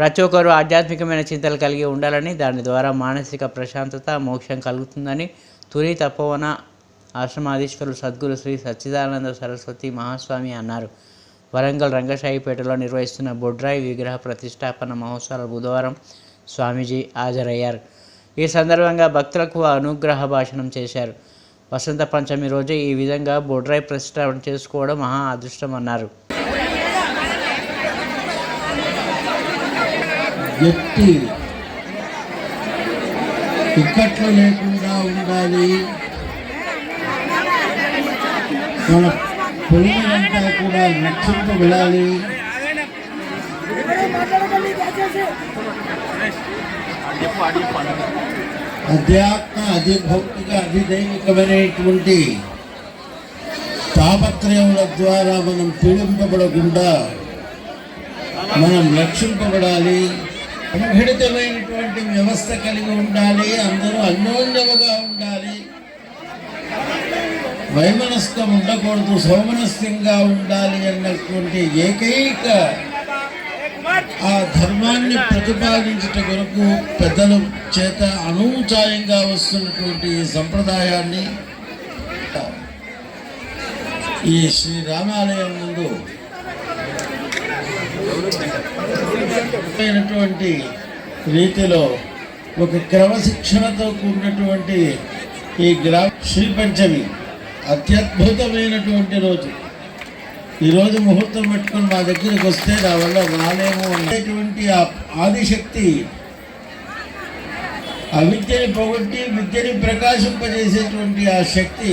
ప్రతి ఒక్కరూ ఆధ్యాత్మికమైన చింతలు కలిగి ఉండాలని దాని ద్వారా మానసిక ప్రశాంతత మోక్షం కలుగుతుందని తుని తపోవన ఆశ్రమాధీశ్వరులు సద్గురు శ్రీ సచ్చిదానంద సరస్వతి మహాస్వామి అన్నారు. వరంగల్ రంగశాయిపేటలో నిర్వహిస్తున్న బొడ్రాయి విగ్రహ ప్రతిష్టాపన మహోత్సవాల బుధవారం స్వామీజీ హాజరయ్యారు. ఈ సందర్భంగా భక్తులకు అనుగ్రహ భాషణం చేశారు. వసంత పంచమి రోజు ఈ విధంగా బొడ్రాయి ప్రతిష్టాపన చేసుకోవడం మహా అదృష్టం అన్నారు. వ్యక్తి ఇక్కట్లు లేకుండా ఉండాలి. మన పొలిమలంతా కూడా రక్షింపబడాలి అధ్యాత్మ అధిభౌతిక అధిదైవికమైనటువంటి తాపత్రయముల ద్వారా మనం పీడింపబడకుండా మనం రక్షింపబడాలి సంఘటితమైనటువంటి వ్యవస్థ కలిగి ఉండాలి. అందరూ అన్యోన్యముగా ఉండాలి. వైమనస్కం ఉండకూడదు సౌమనస్యంగా ఉండాలి అన్నటువంటి ఏకైక ఆ ధర్మాన్ని ప్రతిపాదించుట కొరకు పెద్దల చేత అనూచాయంగా వస్తున్నటువంటి ఈ సంప్రదాయాన్ని ఈ శ్రీరామాలయం ముందు అయినటువంటి రీతిలో ఒక క్రమశిక్షణతో కూడినటువంటి ఈ గ్రామ శ్రీ పంచమి అత్యద్భుతమైనటువంటి రోజు. ఈరోజు ముహూర్తం పెట్టుకొని మా దగ్గరికి వస్తే నా వల్ల రాలేము అనేటువంటి ఆ ఆదిశక్తి అవిద్యని పోగొట్టి విద్యని ప్రకాశింపజేసేటువంటి ఆ శక్తి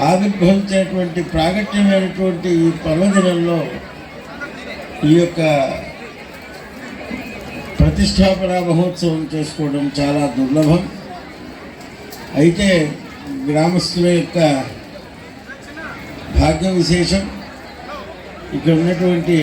ఆవిర్భవించేటువంటి ప్రాగట్యమైనటువంటి ఈ పర్వదినంలో ఈ యొక్క ప్రతిష్టాపన మహోత్సవం చేసుకోవడం చాలా దుర్లభం. అయితే గ్రామస్తుల యొక్క భాగ్య విశేషం ఇక్కడ ఉన్నటువంటి